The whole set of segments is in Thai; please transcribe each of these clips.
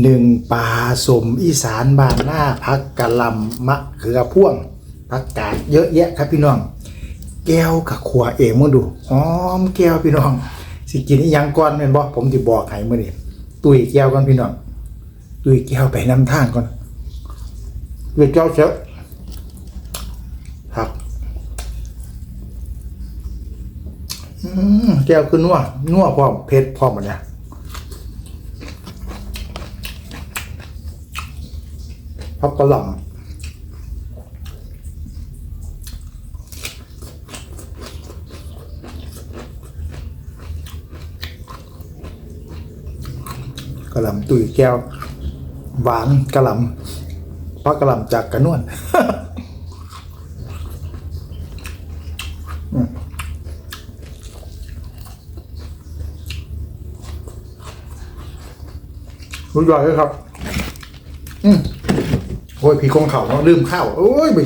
หนึ่งปลาสมอีสานบานหน้าพักกะลำมะเขือพ่วงผักกาดเยอะแยะครับพี่น้อง แก้วกับขวเองมาดูหอมแก้วพี่น้อง สิกินอียังก่อนแม่นบ่ผมสิบอกให้มื้อนี้ตุยแก้วก่อนพี่น้อง ตุยแก้วไปน้ำทางก่อนตุยแก้วเสร็จครับแก้วคือนัวนัวพร้อมเผ็ดพร้อมหมดเนี่ย พับกระหล่ำกระหล่ำตุยแก้ว หวานกระหล่ำพราะกระหล่ำจากกระนวลรู้ยอดเลยครับ อืม อ้ยพี่กองเข่าเนาะลืมข้าวโอ้ยไป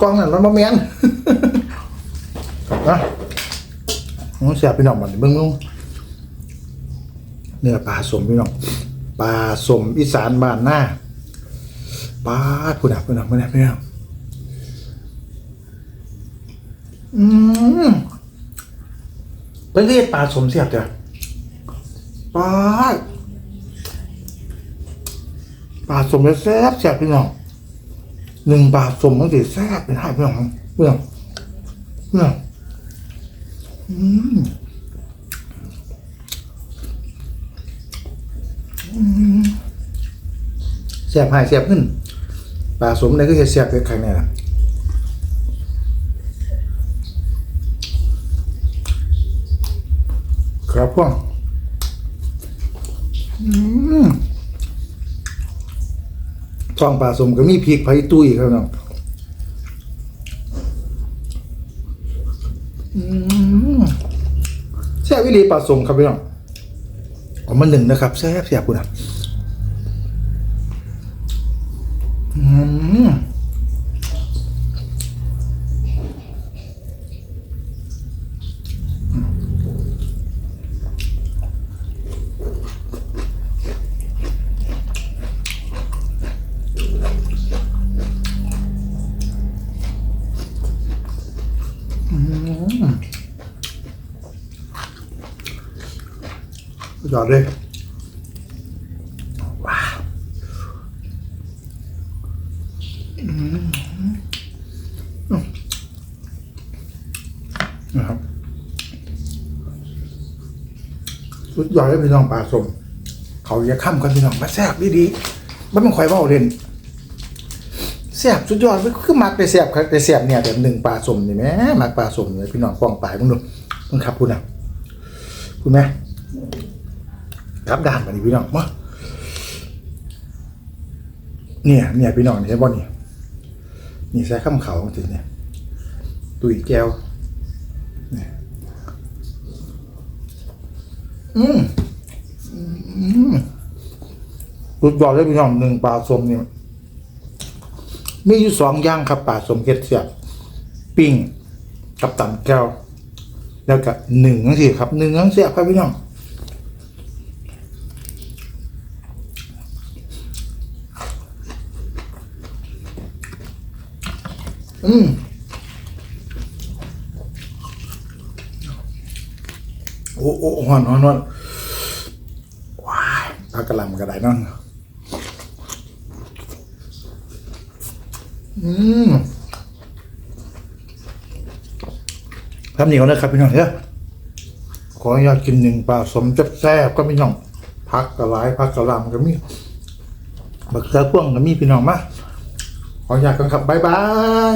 กองนั่นมันมาแมนนะมันเสียบไปหน่อยมันเบิ่งลงเนื้อปลาสมพี่น้องปลาสมอีสานบ้านหน้าปลาพูดอะพูดอะพูดอะพี่น้องอืมเป็นเรียกปลาสมเสียบจ้ะปลาปลาสมแล้วแซ่บแซ่บพี่น้อง หนึ่งปลาสมมันสิแซ่บเป็นห้าพี่อน้องพี่อน้องพี่องอืมเสียบหายเสียบขึ้นปลาสมเนี่ยก็จะเสียบไปข้างในล่ะครับพ่ออืม ท้องปลาสมก็มีพริกไผ่ตุ้ยครับน้องแซ่บวิลีปลาสมครับพี่น้องเออกมาหนึ่งนะครับแซ่บแซ่บคุณนะ อืมยอดเลยว้าวนะครับสุดยอดเลยพี่น้องปลาสมเขาอย่าข้ามกันพี่น้องมาแซ่บดีๆมันเป็นข่อยเบ้าเล่น แซ่บสุดยอดคือมักไปแซ่บครับไปแซ่บเนี่ยแบบหนึ่งปลาสมนี่แม่มักปลาสมเนี่ยพี่น้องป้องปลายมึงดูมึงขับคุณอะคุณแม่ครับด้านมาดิพี่น้องมาเนี่ยเนี่ยพี่น้องนี่ใช่บ่นี่นี่ใส่ข้ามเขาจริงเนี่ยตุยแก้วอืมอืมสุดยอดเลยพี่น้องหนึ่งปลาสมเนี่ย มีอยู่สองอย่างครับปลาสมเก็ดเสียบปิ้งกับตำแก้ว แล้วก็หนึ่งนั่นสิครับหนึ่งนั่นเสียบครับพี่น้องอืมโอ้โอ้หอนหอนหอนว้าปลากระลำกระไดนั่น อืมทำเหนียวนะครับพี่น้องเถอะขออนุญาตกินหนึ่งปลาสมจับแซ่บก็พี่น้องพักกระไรพักกระหล่ำก็มีบักเสือพ่วงก็มีพี่น้องมาขออนุญาตกันครับบ๊ายบาย